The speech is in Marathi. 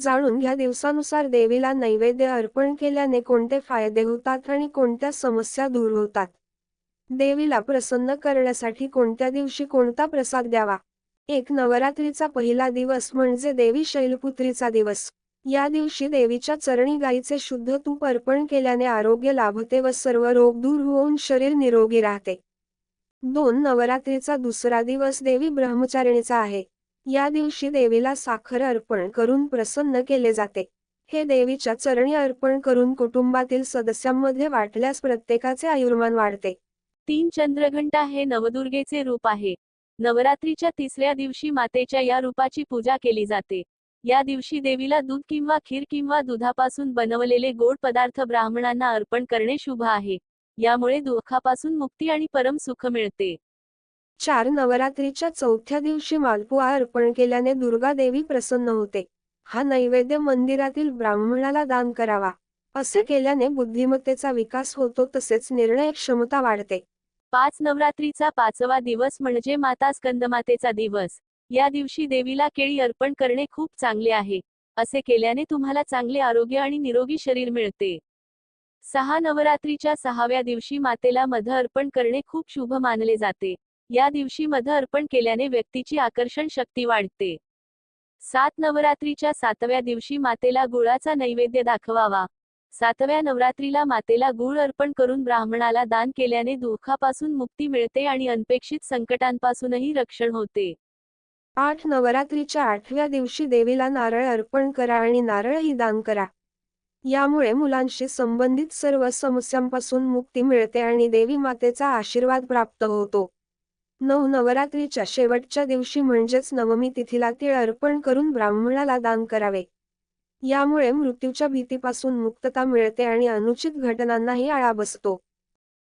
जाणून घ्या दिवसानुसार देवीला नैवेद्य अर्पण केल्याने कोणते फायदे होतात आणि कोणत्या समस्या दूर होतात. देवीला प्रसन्न करण्यासाठी कोणत्या दिवशी कोणता प्रसाद द्यावा. एक नवरात्रीचा पहिला दिवस म्हणजे देवी शैलपुत्रीचा दिवस. या दिवशी देवीच्या चरणी गाईचे शुद्ध तूप अर्पण केल्याने आरोग्य लाभते व सर्व रोग दूर होऊन शरीर निरोगी राहते. दोन नवरात्रीचा दुसरा दिवस देवी ब्रह्मचारिणीचा आहे. या दिवशी देवीला साखर अर्पण करून प्रसन्न केले जाते. हे देवीच्या चरणी अर्पण करून कुटुंबातील सदस्यांमध्ये वाटल्यास प्रत्येकाचे आयुर्मान वाढते. तीन चंद्रघंटा हे नवदुर्गेचे रूप आहे. नवरात्रीच्या तिसऱ्या दिवशी मातेच्या या रूपाची पूजा केली जाते. या दिवशी देवीला दूध किंवा खीर किंवा दुधापासून बनवलेले गोड पदार्थ ब्राह्मणांना अर्पण करणे शुभ आहे. यामुळे दुःखापासून मुक्ती आणि परम सुख मिळते. चार नवरात्रीच्या चौथ्या दिवशी मालपुआ अर्पण केल्याने दुर्गा देवी प्रसन्न होते. हा नैवेद्य मंदिरातील ब्राह्मणाला दान करावा. असे केल्याने बुद्धिमत्तेचा विकास होतो तसेच निर्णय क्षमता वाढते. पाच नवरात्रीचा पाचवा दिवस म्हणजे माता स्कंदमातेचा दिवस. या दिवशी देवीला केळी अर्पण करणे खूप चांगले आहे. असे केल्याने तुम्हाला चांगले आरोग्य आणि निरोगी शरीर मिळते. सहा नवरात्रीच्या सहाव्या दिवशी मातेला मध अर्पण करणे खूप शुभ मानले जाते. या दिवशी मध अर्पण केल्याने व्यक्तीची आकर्षण शक्ती वाढते. सात नवरात्रीच्या सातव्या दिवशी मातेला गुळाचा नैवेद्य दाखवावा. सातव्या नवरात्रीला मातेला गुळ अर्पण करून ब्राह्मणाला दान केल्याने दुःखापासून मुक्ती मिळते आणि अनपेक्षित संकटांपासूनही रक्षण होते. आठ नवरात्रीच्या आठव्या दिवशी देवीला नारळ अर्पण करा आणि नारळही दान करा. यामुळे मुलांशी संबंधित सर्व समस्यांपासून मुक्ती मिळते आणि देवी मातेचा आशीर्वाद प्राप्त होतो. नऊ नवरात्रीच्या शेवटच्या दिवशी म्हणजेच नवमी तिथीला तीळ अर्पण करून ब्राह्मणाला दान करावे. यामुळे मृत्यूच्या भीतीपासून मुक्तता मिळते आणि अनुचित घटनांनाही आळा बसतो.